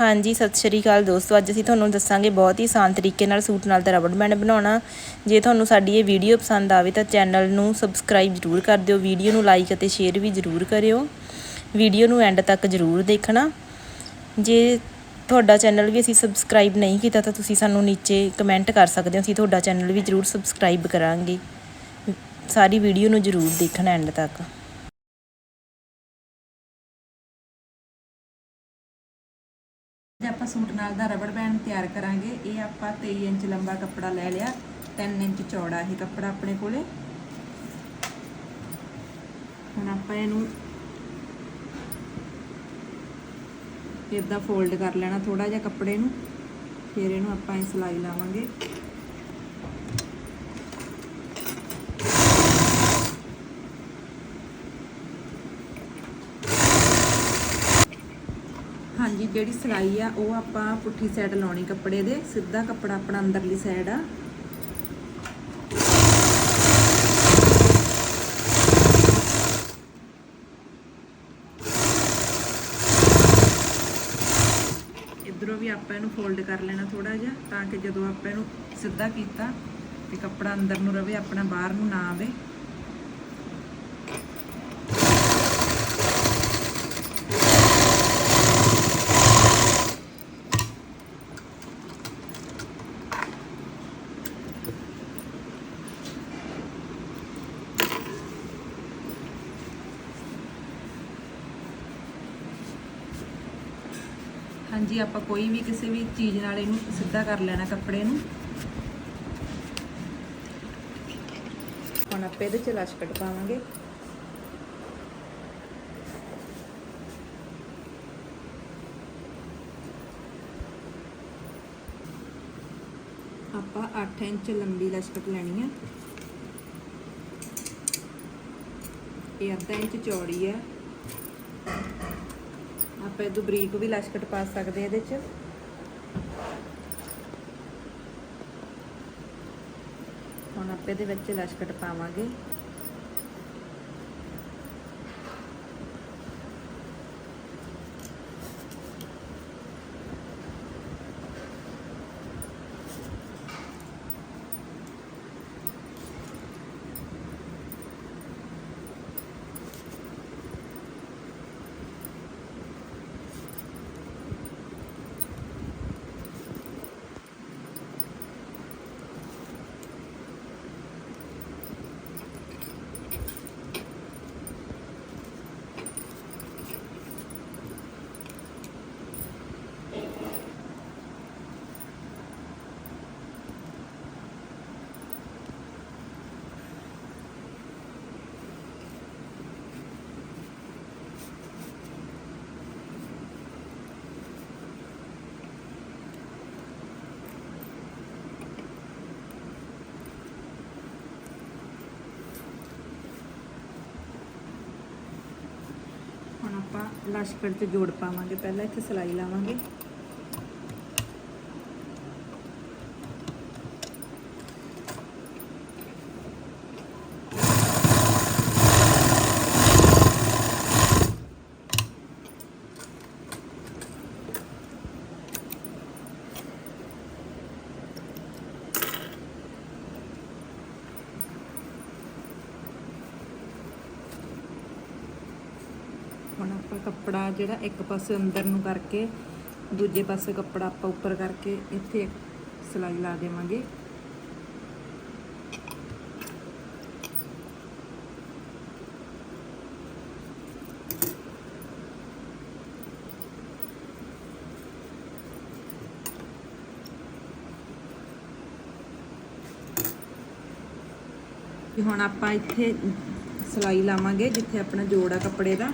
ਹਾਂਜੀ, ਸਤਿ ਸ਼੍ਰੀ ਅਕਾਲ ਦੋਸਤੋ। ਅੱਜ ਅਸੀਂ ਤੁਹਾਨੂੰ ਦੱਸਾਂਗੇ ਬਹੁਤ ਹੀ ਆਸਾਨ ਤਰੀਕੇ ਨਾਲ ਸੂਟ ਨਾਲ ਦਾ ਰਬੜ ਬੈਂਡ ਬਣਾਉਣਾ। ਜੇ ਤੁਹਾਨੂੰ ਸਾਡੀ ਇਹ ਵੀਡੀਓ ਪਸੰਦ ਆਵੇ ਤਾਂ ਚੈਨਲ ਨੂੰ ਸਬਸਕ੍ਰਾਈਬ ਜ਼ਰੂਰ ਕਰ ਦਿਓ, ਵੀਡੀਓ ਨੂੰ ਲਾਈਕ ਅਤੇ ਸ਼ੇਅਰ ਵੀ ਜ਼ਰੂਰ ਕਰਿਓ। ਵੀਡੀਓ ਨੂੰ ਐਂਡ ਤੱਕ ਜ਼ਰੂਰ ਦੇਖਣਾ। ਜੇ ਤੁਹਾਡਾ ਚੈਨਲ ਵੀ ਅਸੀਂ ਸਬਸਕ੍ਰਾਈਬ ਨਹੀਂ ਕੀਤਾ ਤਾਂ ਤੁਸੀਂ ਸਾਨੂੰ ਨੀਚੇ ਕਮੈਂਟ ਕਰ ਸਕਦੇ ਹੋ, ਅਸੀਂ ਤੁਹਾਡਾ ਚੈਨਲ ਵੀ ਜ਼ਰੂਰ ਸਬਸਕ੍ਰਾਈਬ ਕਰਾਂਗੇ। ਸਾਰੀ ਵੀਡੀਓ ਨੂੰ ਜ਼ਰੂਰ ਦੇਖਣਾ ਐਂਡ ਤੱਕ। ਆਪਾਂ ਸੂਟ ਨਾਲ ਦਾ ਰਬੜ ਬੈਂਡ ਤਿਆਰ ਕਰਾਂਗੇ। ਇਹ ਆਪਾਂ 23 ਇੰਚ ਲੰਬਾ ਕੱਪੜਾ ਲੈ ਲਿਆ। 3 ਇੰਚ ਚੌੜਾ ਇਹ ਕੱਪੜਾ ਆਪਣੇ ਕੋਲੇ। ਹੁਣ ਆਪਾਂ ਇਹਨੂੰ ਇਦਾਂ ਫੋਲਡ ਕਰ ਲੈਣਾ ਥੋੜਾ ਜਿਹਾ ਕੱਪੜੇ ਨੂੰ। ਫਿਰ ਇਹਨੂੰ ਆਪਾਂ ਇਹ ਸਿਲਾਈ ਲਾਵਾਂਗੇ। ਹਾਂਜੀ, ਜਿਹੜੀ ਸਿਲਾਈ ਆ, ਉਹ ਆਪਾਂ ਪੁੱਠੀ ਸਾਈਡ ਲਾਉਣੀ ਕੱਪੜੇ ਦੇ। ਸਿੱਧਾ ਕੱਪੜਾ ਆਪਣਾ ਅੰਦਰਲੀ ਸਾਈਡ ਆ। ਇਧਰੋਂ ਵੀ ਆਪਾਂ ਇਹਨੂੰ ਫੋਲਡ ਕਰ ਲੈਣਾ ਥੋੜਾ ਜਿਹਾ, ਤਾਂ ਕਿ ਜਦੋਂ ਆਪਾਂ ਇਹਨੂੰ ਸਿੱਧਾ ਕੀਤਾ, ਤੇ ਕੱਪੜਾ ਅੰਦਰ ਨੂੰ ਰਵੇ, ਆਪਣਾ ਬਾਹਰ ਨੂੰ ਨਾ ਆਵੇ। ਹਾਂਜੀ, ਆਪਾਂ ਕੋਈ ਵੀ ਕਿਸੇ ਵੀ ਚੀਜ਼ ਨਾਲ ਇਹਨੂੰ ਸਿੱਧਾ ਕਰ ਲੈਣਾ ਕੱਪੜੇ ਨੂੰ। ਹੁਣ ਆਪਾਂ ਇਹਦੇ ਚ ਲਸ਼ਕਟ ਪਾਵਾਂਗੇ। ਆਪਾਂ 8 ਇੰਚ ਲੰਬੀ ਲਸ਼ਕਟ ਲੈਣੀ ਹੈ ਇਹ ਅੱਧਾ ਇੰਚ ਚੌੜੀ ਹੈ ਆਪਾਂ ਇਹ ਤੋਂ ਬਰੀਕ ਵੀ ਲਸ਼ਕਟ ਪਾ ਸਕਦੇ ਇਹਦੇ ਚ। ਹੁਣ ਆਪਾਂ ਇਹਦੇ ਵਿੱਚ ਲਸ਼ਕਟ ਪਾਵਾਂਗੇ ਹੁਣ ਆਪਾਂ ਲਸ਼ਕਟ ਤੇ ਜੋੜ ਪਾਵਾਂਗੇ ਪਹਿਲਾਂ ਇੱਥੇ ਸਿਲਾਈ ਲਾਵਾਂਗੇ। ਹੁਣ ਆਪਾਂ ਕੱਪੜਾ ਜਿਹੜਾ ਇੱਕ ਪਾਸੇ ਅੰਦਰ ਨੂੰ ਕਰਕੇ, ਦੂਜੇ ਪਾਸੇ ਕੱਪੜਾ ਆਪਾਂ ਉੱਪਰ ਕਰਕੇ ਇੱਥੇ ਸਿਲਾਈ ਲਾ ਦੇਵਾਂਗੇ। ਹੁਣ ਆਪਾਂ ਇੱਥੇ ਸਿਲਾਈ ਲਾਵਾਂਗੇ, ਜਿੱਥੇ ਆਪਣਾ ਜੋੜ ਆ ਕੱਪੜੇ ਦਾ।